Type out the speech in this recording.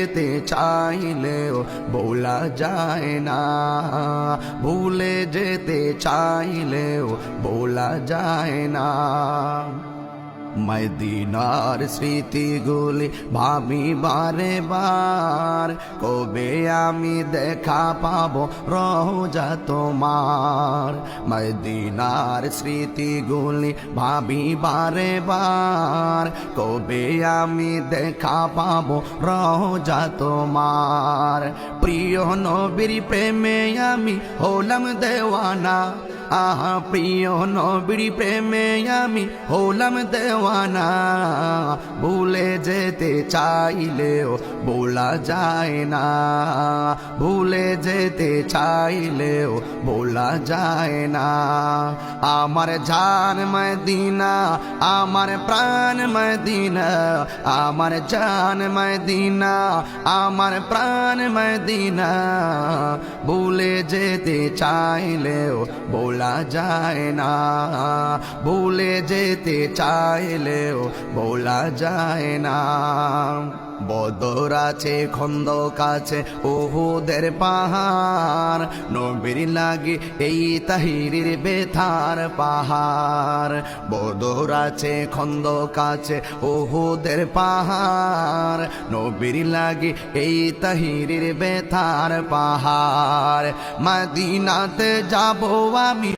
যেতে চাইলেও বলা যায় না। ভুলে যেতে চাইলেও বলা যায় না। মদিনার স্মৃতিগুলি ভাবি বারে বার কবে আমি দেখা পাবো রোজা তোমার? মদিনার স্মৃতিগুলি ভাবি বারে বার কবে আমি দেখা পাবো রোজা তোমার? প্রিয় নবীর প্রেমে আমি হলাম দেওয়ানা। আহা প্রিয় নবীর প্রেমে আমি হলাম দেওয়ানা। ভুলে যেতে চাইলেও বলা যায় না। ভুলে যেতে চাইলেও বলা যায় না। আমার জান মদিনা, আমার প্রাণ মদিনা, আমার জান মদিনা, আমার প্রাণ মদিনা। যেতে চাইলেও বলা যায় না। ভুলে যেতে চাইলেও বলা যায় না। বদর আছে, খন্দক আছে ওহুদের পাহাড়। নবীর লাগে এই তাহিরির বেথার পাহাড়। বদর আছে, খন্দক আছে ওহুদের পাহাড়। নবীর লাগে এই তাহিরির বেথার পাহাড়। মদিনাতে যাব আমি।